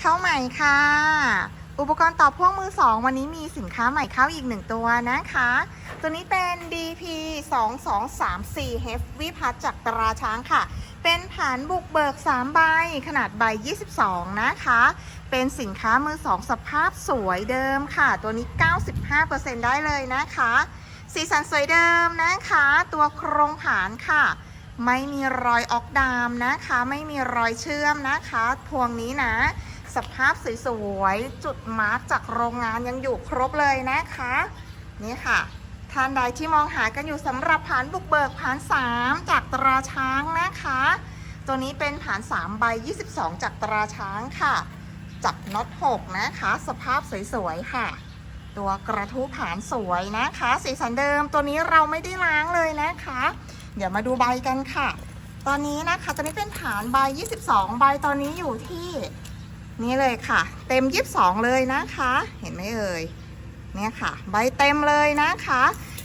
เข้าใหม่ค่ะ อุปกรณ์ต่อพ่วงมือสองวันนี้มีสินค้าใหม่เข้าอีกหนึ่งตัวนะคะ ตัวนี้เป็น DP 2 2 3 4 Heavy พัดจากตราช้างค่ะ เป็นฐานบุกเบิก 3 ใบ ขนาดใบ 22 นะคะ เป็นสินค้ามือสองสภาพสวยเดิมค่ะ ตัวนี้ 95%ได้เลยนะคะ สีสันสวยเดิมนะคะ ตัวโครงผานค่ะไม่มีรอยออกดามนะคะ ไม่มีรอยเชื่อมนะคะ พวงนี้นะ สภาพสวยๆ จุดมาร์กจากโรงงานยังอยู่ครบเลยนะคะ นี่ค่ะ ท่านใดที่มองหากันอยู่สำหรับผานบุกเบิกผาน 3 จากตราช้างนะคะ ตัวนี้เป็นผาน 3 ใบ 22 จากตราช้างค่ะ จับน็อต 6 นะคะ สภาพสวยๆ ค่ะ ตัวกระทู้ผานสวยนะคะ สีสันเดิมตัวนี้เราไม่ได้ล้างเลยนะคะ เดี๋ยวมาดูใบกันค่ะ ตอนนี้นะคะ ตัวนี้เป็นฐานใบ 22 ใบตอนนี้อยู่ที่ นี่เลยค่ะ เต็ม22เลยนะคะ เห็นไหมเอ่ยเนี่ยค่ะ ใบเต็มเลยนะคะ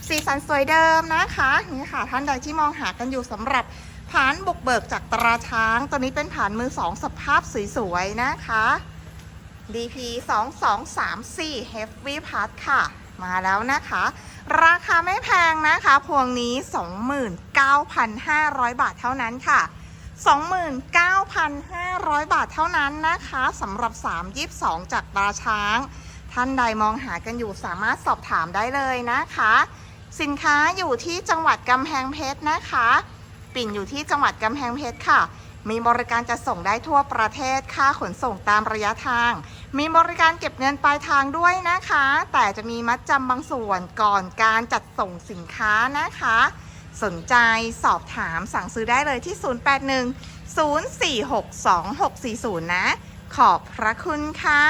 สีสันสวยเดิมนะคะนี่ค่ะ ท่านใดที่มองหากันอยู่สำหรับฐานบุกเบิกจากตราช้าง ตัวนี้เป็นฐานมือสองสภาพสวยๆนะคะ DP 2234 Heavy Part ค่ะ มาแล้วนะคะ ราคาไม่แพงนะคะ พวงนี้ 29,500 บาทเท่านั้นค่ะ 29,500 บาทเท่านั้นนะคะสำหรับ 322 จากตาช้าง ท่านใดมองหากันอยู่สามารถสอบถามได้เลยนะคะ สินค้าอยู่ที่จังหวัดกำแพงเพชรนะคะ ปิ่นอยู่ที่จังหวัดกำแพงเพชรค่ะ มีบริการจะส่งได้ทั่วประเทศค่าขนส่งตามระยะทาง มีบริการเก็บเงินปลายทางด้วยนะคะ แต่จะมีมัดจำบางส่วนก่อนการจัดส่งสินค้านะคะ สนใจสอบถามสั่งซื้อได้เลยที่ 081 046 2640 นะ ขอบพระคุณค่ะ